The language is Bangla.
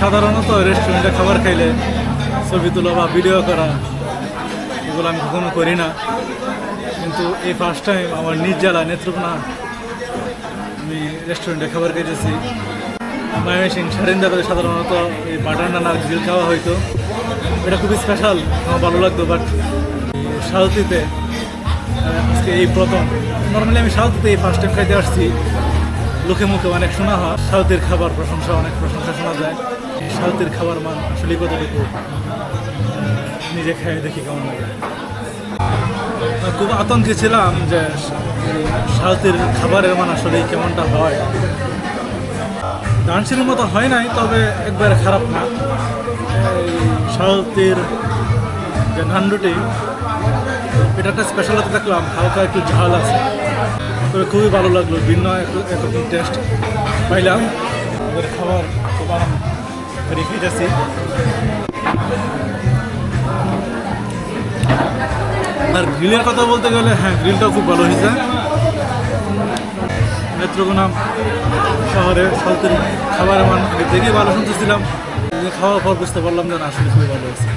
সাধারণত রেস্টুরেন্টে খাবার খাইলে ছবি তোলা বা ভিডিও করা, এগুলো আমি কখনো করি না। কিন্তু এই ফার্স্ট টাইম আমার নিজ জেলা নেত্রকোনা, আমি রেস্টুরেন্টে খাবার খেয়েছি ময়মনসিং সারিন্দাতে সাধারণত এই বাটার নান আর গ্রিল খাওয়া হয়তো এটা খুবই স্পেশাল আমার ভালো লাগতো বাট সাউথিতে আজকে এই প্রথম। নর্মালি আমি সাউথিতে এই ফার্স্ট টাইম খাইতে আসছি। লোকে মুখে অনেক শোনা হয়। সাউথের খাবার প্রশংসা, অনেক প্রশংসা শোনা যায়। সাউথের খাবার মান আসলে কতটুকু? নিজে খেয়ে দেখি কেমন লাগে। খুব আতঙ্কে ছিলাম যে সাউথের খাবারের মান আসলে কেমনটা হয়। ডান্সের মতো হয় নাই, তবে একবার খারাপ না। সাউথের যে নান্ডুটি এটা একটা স্পেশালিটি দেখলাম হালকা একটু ঝাল আছে। তবে খুবই ভালো লাগল, ভিন্ন একরকম টেস্ট পাইলাম। ওদের খাবার খুব আরাম করে খেয়ে যাচ্ছি। আর গ্রিলের কথা বলতে গেলে হ্যাঁ গ্রিলটাও খুব ভালো হয়েছে। নেত্রকোনা শহরে সাউথের খাবারের মান থেকেই ভালো শুনতেছিলাম। খাওয়ার পর বুঝতে পারলাম যে আসলে খুবই ভালো হয়েছে।